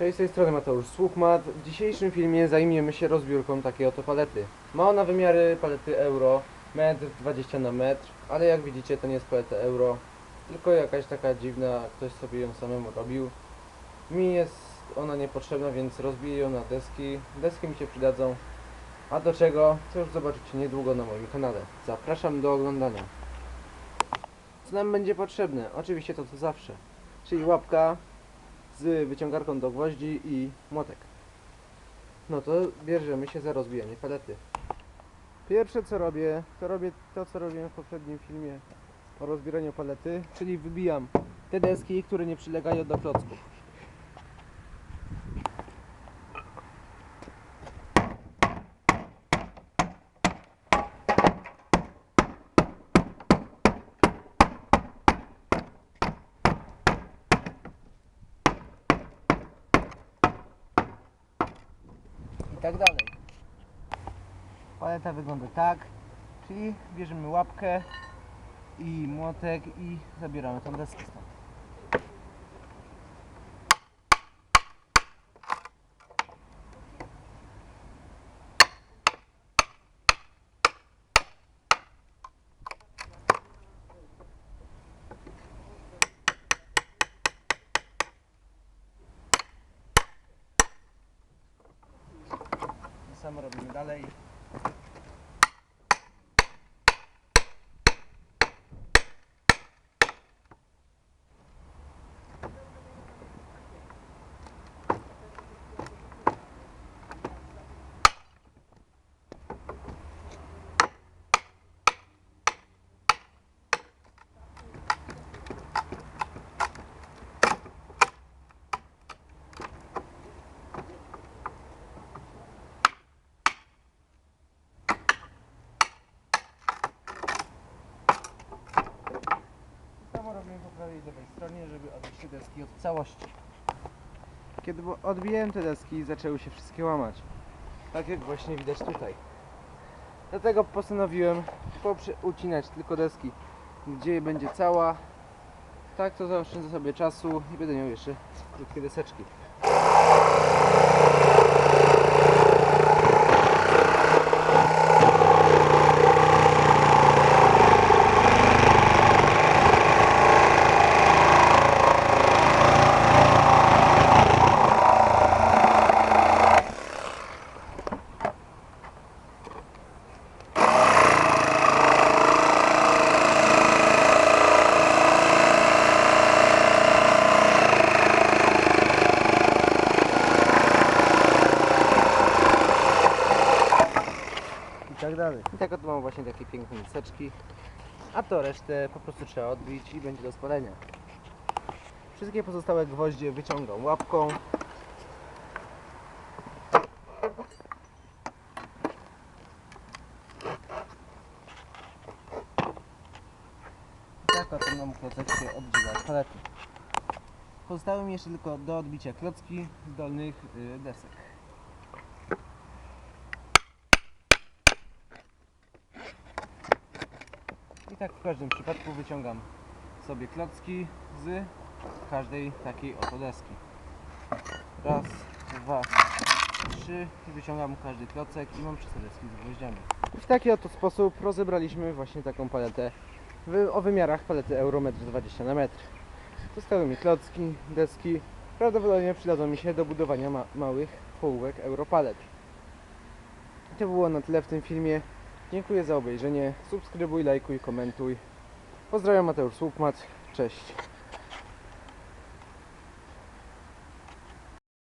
Cześć, z tej strony Mateusz Słuchmat. W dzisiejszym filmie zajmiemy się rozbiórką takiej oto palety. Ma ona wymiary palety euro, metr 20 na metr, ale jak widzicie to nie jest paleta euro, tylko jakaś taka dziwna, ktoś sobie ją samemu robił. Mi jest ona niepotrzebna, więc rozbiję ją na deski. Deski mi się przydadzą. A do czego? To już zobaczycie niedługo na moim kanale. Zapraszam do oglądania. Co nam będzie potrzebne? Oczywiście to co zawsze. Czyli łapka, z wyciągarką do gwoździ i młotek. No to bierzemy się za rozbijanie palety. Pierwsze co robię, to robię to co robiłem w poprzednim filmie o rozbieraniu palety, czyli wybijam te deski, które nie przylegają do klocków. I tak dalej. Paleta wygląda tak, czyli bierzemy łapkę i młotek i zabieramy tą deskę samo robimy dalej. I lewej stronie, żeby odbić te deski od całości. Kiedy odbiłem te deski, zaczęły się wszystkie łamać. Tak jak właśnie widać tutaj. Dlatego postanowiłem ucinać tylko deski, gdzie będzie cała. Tak to zaoszczędzę sobie czasu i będę miał jeszcze krótkie deseczki. I tak dalej. I tak oto mam właśnie takie piękne miseczki, a to resztę po prostu trzeba odbić i będzie do spalenia. Wszystkie pozostałe gwoździe wyciągam łapką. I tak oto mam klocek się palety. Pozostały mi jeszcze tylko do odbicia klocki dolnych y, desek. Tak w każdym przypadku wyciągam sobie klocki z każdej takiej oto deski. Raz, dwa, trzy i wyciągam każdy klocek i mam cztery deski z gwoździami. W taki oto sposób rozebraliśmy właśnie taką paletę o wymiarach palety Eurometr 20 na metr. Zostały mi klocki, deski. Prawdopodobnie przydadzą mi się do budowania ma małych połówek Europalet. I to było na tyle w tym filmie. Dziękuję za obejrzenie. Subskrybuj, lajkuj, komentuj. Pozdrawiam Mateusz Słupmat. Cześć.